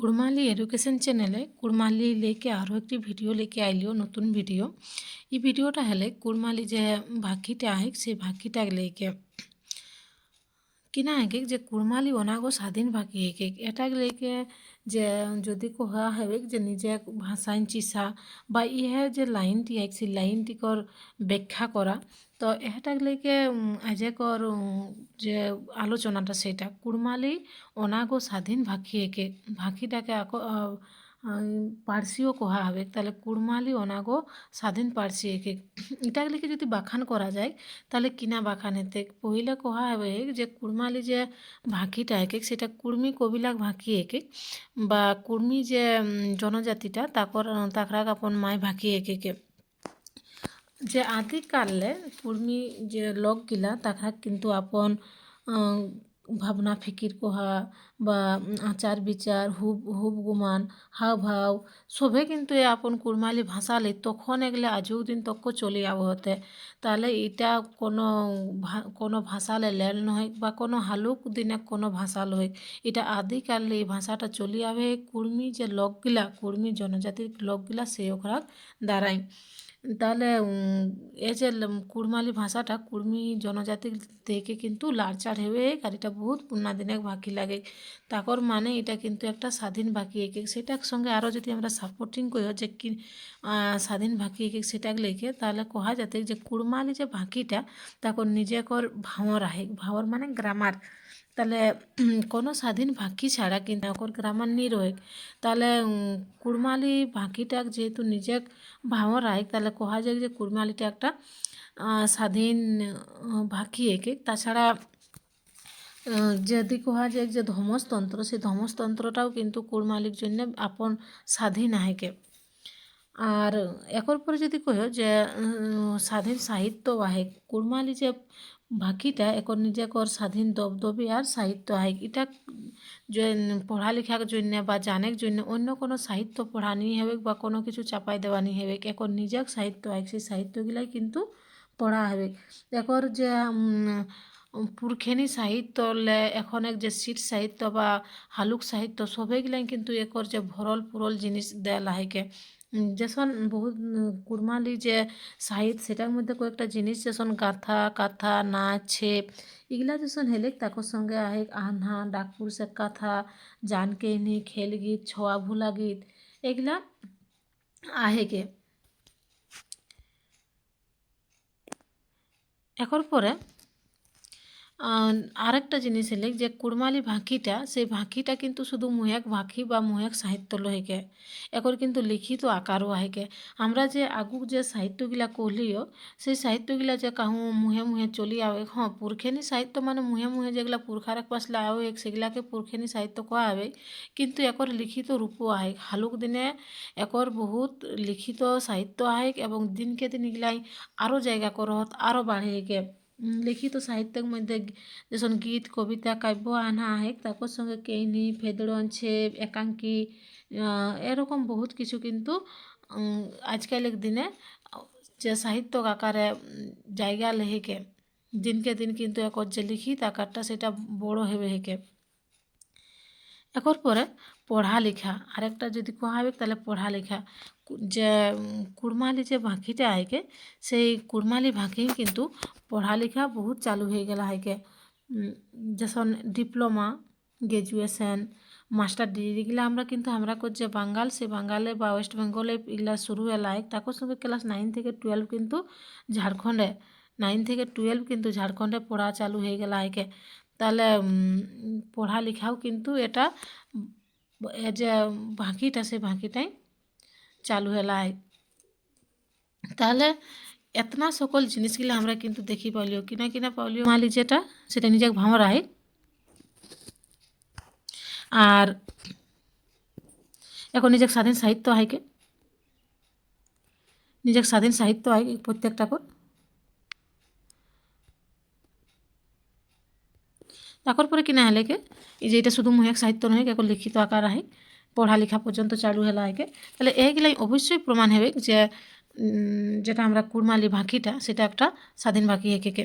Kurmali education চ্যানেলে কুড়মালি লেকে আরও একটি ভিডিও লেকে আইলিও নতুন ভিডিও। এই ভিডিওটা হলে কুড়মালি যে ভাকিটা আহে সেই ভাকিটা লেকে কিনা হেকে যে কুড়মালি অনাগো স্বাধীন ভাকি হেকে এটা লেকে যে যদি কোহা হবে যে নিজে ভাষাইন চিসা বা ইহে যে লাইনটি সেই লাইনটিকর ব্যাখ্যা করা তো এটাক লেগে আজেকর যে আলোচনাটা সেটা কুড়মালি অনাগো স্বাধীন ভাকি একে ভাকিটাকে পার্সিও কোহা হবে? তাহলে কুড়মালি অনাগো স্বাধীন পার্সি একে। এটাকে লিখে যদি বাখান করা যায়, তাহলে কিনা বাখান হেতে পহিলে কোহা হবে? যে কুড়মালি যে ভাকিটা একে, সেটা কুর্মি কবিলাক ভাকি একে, বা কুর্মি যে জনজাতিটা, তাকর তাকরাক আপন মায় ভাকি একে যে আদিকালে কুর্মি যে লোকগিলা, তাকরা কিন্তু আপন ভাবনা ফিকির কোহা বা আচার বিচার, হুব হুব গুমান, হাও ভাও, সবে কিন্তু এ আপন কুড়মালি ভাষালে তখন এগুলো আজও দিন তক চলে যাব হতে। তাহলে এটা কোনো কোনো ভাষালে লেল নয় বা কোনো হালুক দিনে কোনো ভাষা লয় এটা আদিকালে এই ভাষাটা চলে যাবে কুর্মি যে লোকগুলা কুর্মি জনজাতির লোকগুলা সেই ওখানে দাঁড়ায় তাহলে এই যে কুড়মালি ভাষাটা কুর্মি জনজাতি থেকে কিন্তু লাড়চাড় হেবে আর এটা বহুত পুরনা দিনে বাকি লাগে। তাকর মানে এটা কিন্তু একটা স্বাধীন বাকি একে সেটার সঙ্গে আরও যদি আমরা সাপোর্টিং করি, যে কি স্বাধীন বাকি একে সেটা লেখে, তাহলে কহা যাতে যে কুড়মালি যে বাকিটা, তাকর নিজেকর ভাঁওর আহে। ভাঁওর মানে গ্রামার তাহলে কোনো স্বাধীন বাকি ছাড়া কিন্তু ওর গ্রামার নি রয়ে তাহলে কুড়মালি বাকিটা যেহেতু নিজে ভাঁওর আয় তাহলে কোহা যায় যে কুড়মালিটা একটা স্বাধীন ভাঁকি একে। তাছাড়া যদি কোহা যায় যে ধমসতন্ত্র সেই ধমসতন্ত্রটাও কিন্তু কুড়মালির জন্য আপন স্বাধীন আহেকে আর, একর পরে যদি কহ যে স্বাধীন সাহিত্য আহে কুড়মালি যে বাকিটা এখন নিজেকর স্বাধীন দবদবি আর সাহিত্য আহে। এটা পড়ালেখার জন্য বা জানের জন্য অন্য কোনো সাহিত্য পড়া নিয়ে হবে বা কোনো কিছু চাপাই দেওয়া নিয়ে হবে এখন নিজের সাহিত্য আয় সেই সাহিত্যগুলাই কিন্তু পড়া হবে একর যে পুরখেনি সাহিত্য এখন এক যে সিট সাহিত্য বা হালুক সাহিত্য, সবেগুলাই কিন্তু একর যে ভরল পুরল জিনিস দেয় লাহেকে যেসন বহুত কুড়মালি যে সাহিত্য সেটার মধ্যে কয়েকটা জিনিস যেসন গাথা, কাথা, নাচ এগুলা যেসন হেলেক, তাকর সঙ্গে আহে আহ্না ডাকপুর সে কাথা, জানকেনি খেল গীত ছোয়া ভুলা গীত, এগুলা আহেকে একর পরে আরেকটা জিনিস এলে যে কুড়মালি ভাঁকিটা, সেই ভাঁকিটা কিন্তু শুধু মুহেক ভাঁকি বা মুহেক সাহিত্য লহেকে একর কিন্তু লিখিত আকারও আহেকে আমরা যে আগুক যে সাহিত্যগুলা কহলিও সেই সাহিত্যগুলা যে কাহু মুহে মুহে চলি আবে হ্যাঁ পুরখেনি সাহিত্য মানে মুহে মুহে যেগুলা পুরখার পাশলে আবে সেগুলাকে পুরখেনি সাহিত্য কোয়া হবে কিন্তু একর লিখিত রূপও আহেক হালুক দিনে একর বহুত লিখিত সাহিত্য আহেক এবং দিনকে দিন এগুলাই আরও জায়গা করত আরও বাড়েকে লিখিত সাহিত্যের মধ্যে যেসব গীত, কবিতা, কাব্য আনা আহেক তাকর সঙ্গে কেইনি ফেদড়ন ছেপ একাঙ্কি এরকম বহুত কিছু কিন্তু আজকালের দিনে, যে সাহিত্য আকারে জায়গা লেহেকে, দিনকে দিন কিন্তু একর যে লিখিত আকারটা সেটা বড় হেবে হেকে। একর পরে পড়ালেখা আরেকটা যদি কোয়া হবে, তাহলে পড়ালেখা যে, কুড়মালি যে ভাঁকিটা আইকে, সেই কুড়মালি ভাঁকি কিন্তু পড়ালেখা বহুত চালু হয়ে গেল হাইকে যেসন ডিপ্লোমা, গ্রাজুয়েশন, মাস্টার ডিগ্রিগুলা আমরা কিন্তু আমরা যে বাঙ্গাল, সে বাঙ্গালে বা ওয়েস্ট বেঙ্গলে এগুলা শুরু এলাই তাকর সঙ্গে ক্লাস নাইন থেকে টুয়েলভ কিন্তু ঝাড়খণ্ডে, নাইন থেকে টুয়েলভ কিন্তু ঝাড়খণ্ডে পড়া চালু হয়ে গেল হাইকে তাহলে পড়ালেখাও কিন্তু এটা যে বাঁকিটা সেই বাঁকিটাই চালু হেলাই। তাহলে এতনা সকল জিনিসগুলো আমরা কিন্তু দেখি পাইলিও, কিনা কিনা পাইলিও মালি যেটা, সেটা নিজেকে ভাঁড়ায় আর এখন নিজের স্বাধীন সাহিত্য হাইকে নিজের স্বাধীন সাহিত্য হয় প্রত্যেকটা কর। তাকর পরে কিনা হেলেকে এই যে এটা শুধু মুহেক সাহিত্য নয় এখন লিখিত আকার আহে পড়ালেখা পর্যন্ত চালু হেলা আগে তাহলে এগুলাই অবশ্যই প্রমাণ হবে যে যেটা আমরা কুড়মালি ভাঁকিটা, সেটা একটা স্বাধীন ভাঁকি একে